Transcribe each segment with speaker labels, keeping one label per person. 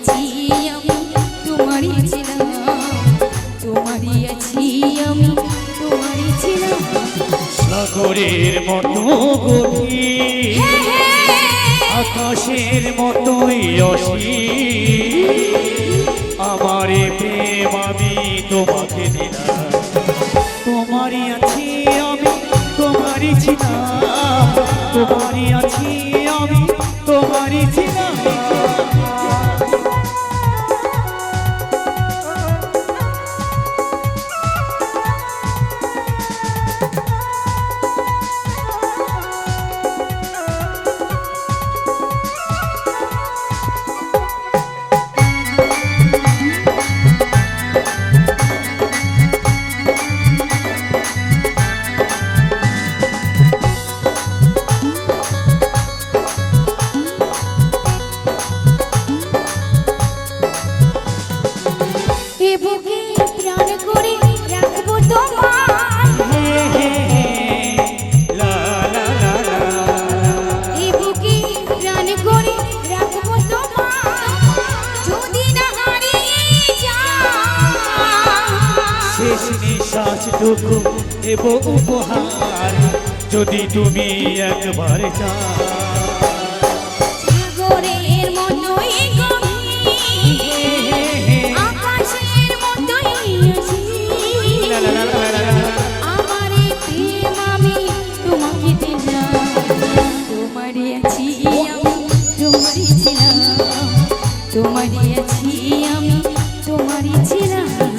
Speaker 1: আছি তোমারই ছিলাম তোমারই আছি তোমারই ছিলাম
Speaker 2: সাগরের মতো গতি, আকাশের
Speaker 1: মতো অসি
Speaker 2: আমারে প্রেম আমি তোমাকে দিলাম। তোমারই আছি আমি, তোমারই ছিলাম। তোমারই আছি আমি, তোমারই ছিলাম।
Speaker 1: দেব
Speaker 2: উপহার যদি তুমি একবার চাও। তোমারই আছি আমি তোমারই ছিলাম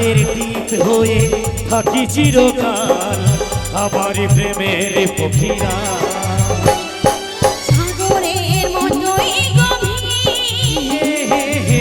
Speaker 1: কপালের টিপ হয়ে থাকি চিরকাল আমার প্রেমের পক্ষীরা
Speaker 2: মতোই গভীর
Speaker 1: হে হে হে।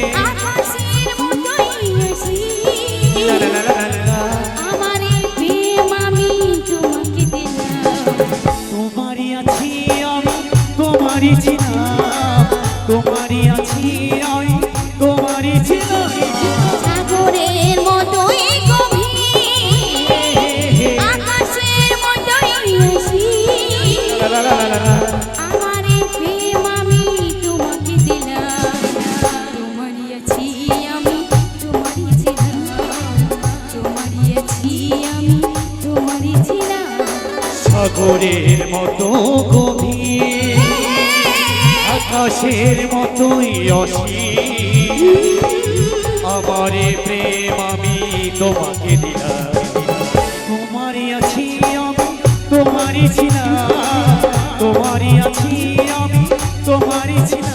Speaker 1: সাগরের মতো গভীর, আকাশের মতোই অসীম। আমারে প্রেম আমি তোমাকে দিলাম। তোমারই আছি আমি, তোমারই ছিলাম। তোমারই আছি আমি, তোমারই ছিলাম।